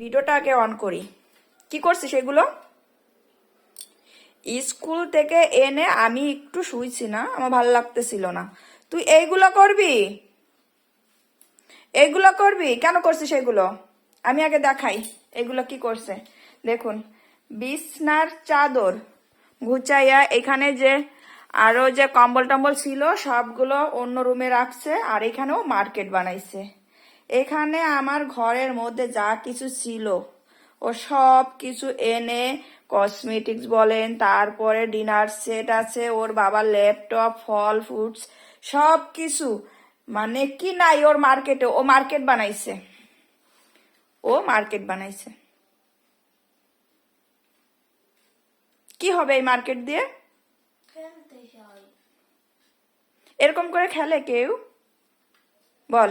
ভিডিওটা আগে অন করি। কি করছিস এগুলো? স্কুল থেকে এনে আমি একটু শুইছি না, আমার ভালো লাগতেছিল না। তুই এইগুলো করবি? এইগুলো করবি? কেন করছিস এগুলো? আমি আগে দেখাই, এগুলো কি করছে। দেখুন, বিছনার চাদর ঘুচাইয়া এখানে যে আরও যে কম্বল টম্বল ছিল, সবগুলো অন্য রুমে রাখছে আর এখানেও মার্কেট বানাইছে। এখানে আমার ঘরের মধ্যে যা কিছু ছিল ও সব কিছু এনে কসমেটিক্স বলেন তারপরে ডিনার সেট আছে ওর বাবার ল্যাপটপ ফল ফ্রুটস সব কিছু। মানে কি নাই ওর মার্কেটে ও মার্কেট বানাইছে। ও মার্কেট বানাইছে। কি হবে এই মার্কেট দিয়ে? এরকম করে খেলে কেউ? বল।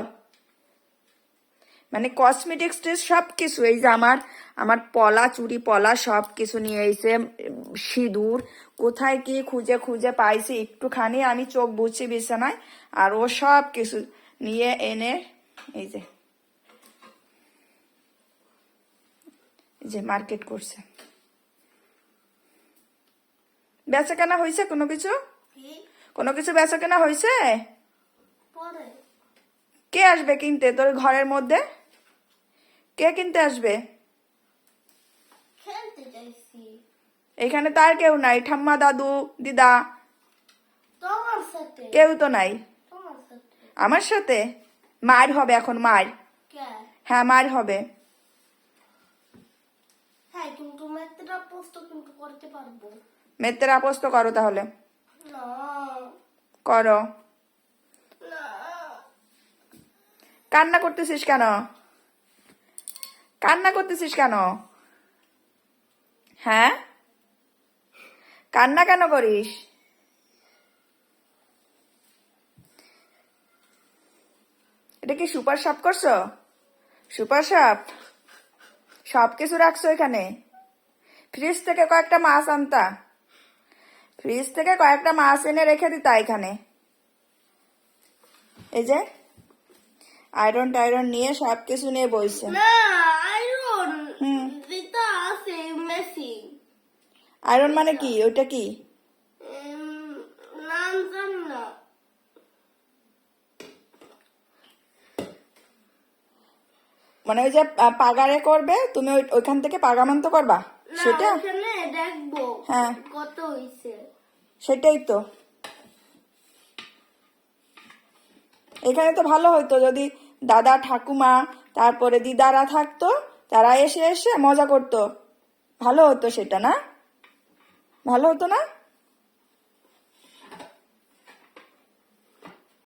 মানে কসমেটিক্স সব কিছু এই যে আমার আমার পলা চুড়ি পলা সব কিছু নিয়ে এসে সিঁদুর কোথায় কি খুঁজে খুঁজে পাইছি একটুখানি আমি চোখ বুঝছি বিছানায় আর ও সব কিছু নিয়ে এনে এই যে এই যে মার্কেট করছে। বেচা কেনা হয়েছে কোনো কিছু? কোনো কিছু বেচা কেনা হয়েছে কে আসবে কিনতে তোর ঘরের মধ্যে? কে কিনতে আসবে? এখানে তার কেউ নাই ঠাম্মা দাদু দিদা। কেউ তো নাই। আমার সাথে? মার হবে এখন মার। হ্যাঁ মার হবে। হ্যাঁ কিন্তু মেয়েটা পোস্ট কিন্তু করতে পারব। মেত্তের আপস্ত করো তাহলে। করো। কান্না করতেছিস কেন? কান্না করতেছিস কেন? হ্যাঁ? কান্না কেন করিস? এটা কি সুপার সাপ করছ? সুপার সাপ? সব কিছু রাখছো এখানে? ফ্রিজ থেকে কয়েকটা মাছ আনতা। ফ্রিজ থেকে কয়েকটা মাছ এনে রেখে দিতা এখানে। এই যে আয়রন টাইরন নিয়ে সব কিছু নিয়ে বইছে। আয়রন। মানে কি? ওইটা কি? মানে ওই যে পাগারে করবে তুমি ওইখান থেকে পাগামান্ত করবা? সেটা? দেখব হ্যাঁ। কত হইছে। সেটাই তো। এখানে তো ভালো হতো যদি দাদা, ঠাকুমা, তারপরে দিদারা থাকতো, তারা এসে এসে মজা করতো। ভালো হতো সেটা না? ভালো হতো না?